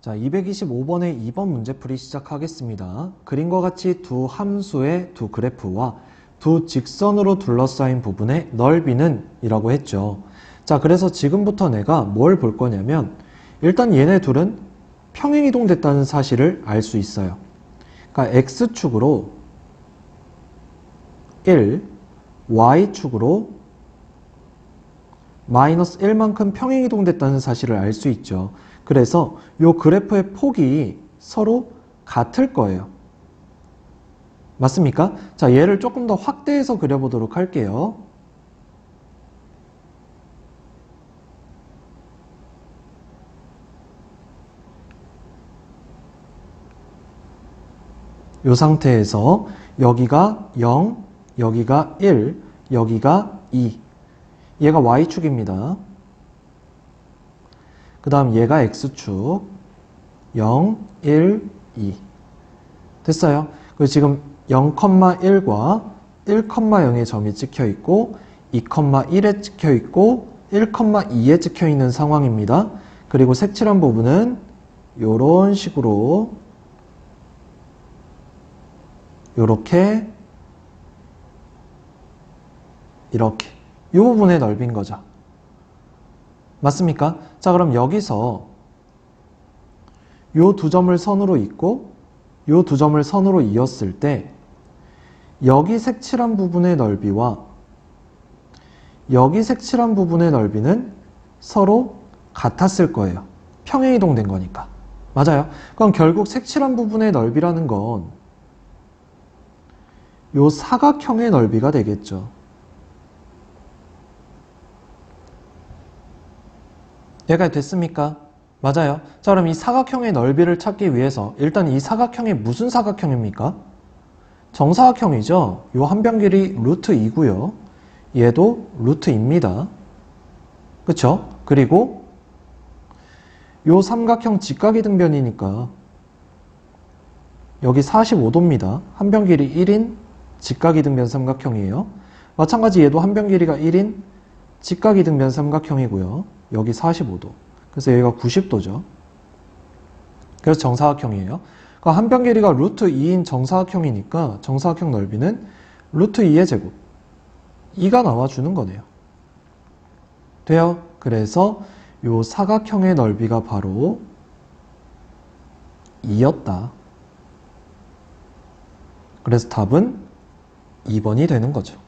자, 225번의 2번 문제풀이 시작하겠습니다. 그림과 같이 두 함수의 두 그래프와 두 직선으로 둘러싸인 부분의 넓이는 이라고 했죠. 자, 그래서 지금부터 내가 뭘 볼 거냐면 일단 얘네 둘은 평행이동 됐다는 사실을 알 수 있어요. 그러니까 x축으로 1, y축으로 마이너스 1만큼 평행이동 됐다는 사실을 알 수 있죠. 그래서 이 그래프의 폭이 서로 같을 거예요. 맞습니까? 자, 얘를 조금 더 확대해서 그려보도록 할게요. 이 상태에서 여기가 0, 여기가 1, 여기가 2. 얘가 y축입니다. 그 다음 얘가 x축 0, 1, 2 됐어요. 그리고 지금 0,1과 1,0의 점이 찍혀 있고 2,1에 찍혀 있고 1,2에 찍혀 있는 상황입니다. 그리고 색칠한 부분은 이런 식으로 이렇게 이렇게 이 부분의 넓이인 거죠. 맞습니까? 자, 그럼 여기서 요 두 점을 선으로 잇고 요 두 점을 선으로 이었을 때 여기 색칠한 부분의 넓이와 여기 색칠한 부분의 넓이는 서로 같았을 거예요. 평행 이동된 거니까. 맞아요. 그럼 결국 색칠한 부분의 넓이라는 건 요 사각형의 넓이가 되겠죠. 얘가 됐습니까? 맞아요. 자, 그럼 이 사각형의 넓이를 찾기 위해서 일단 이 사각형이 무슨 사각형입니까? 정사각형이죠. 요 한 변 길이 루트 2고요. 얘도 루트입니다. 그쵸? 그리고 요 삼각형 직각이 등변이니까 여기 45도입니다. 한 변 길이 1인 직각이 등변 삼각형이에요. 마찬가지 얘도 한 변 길이가 1인 직각이 등변 삼각형이고요. 여기 45도. 그래서 여기가 90도죠. 그래서 정사각형이에요. 그러니까 한 변 길이가 루트 2인 정사각형이니까 정사각형 넓이는 루트 2의 제곱. 2가 나와주는 거네요. 돼요? 그래서 요 사각형의 넓이가 바로 2였다. 그래서 답은 2번이 되는 거죠.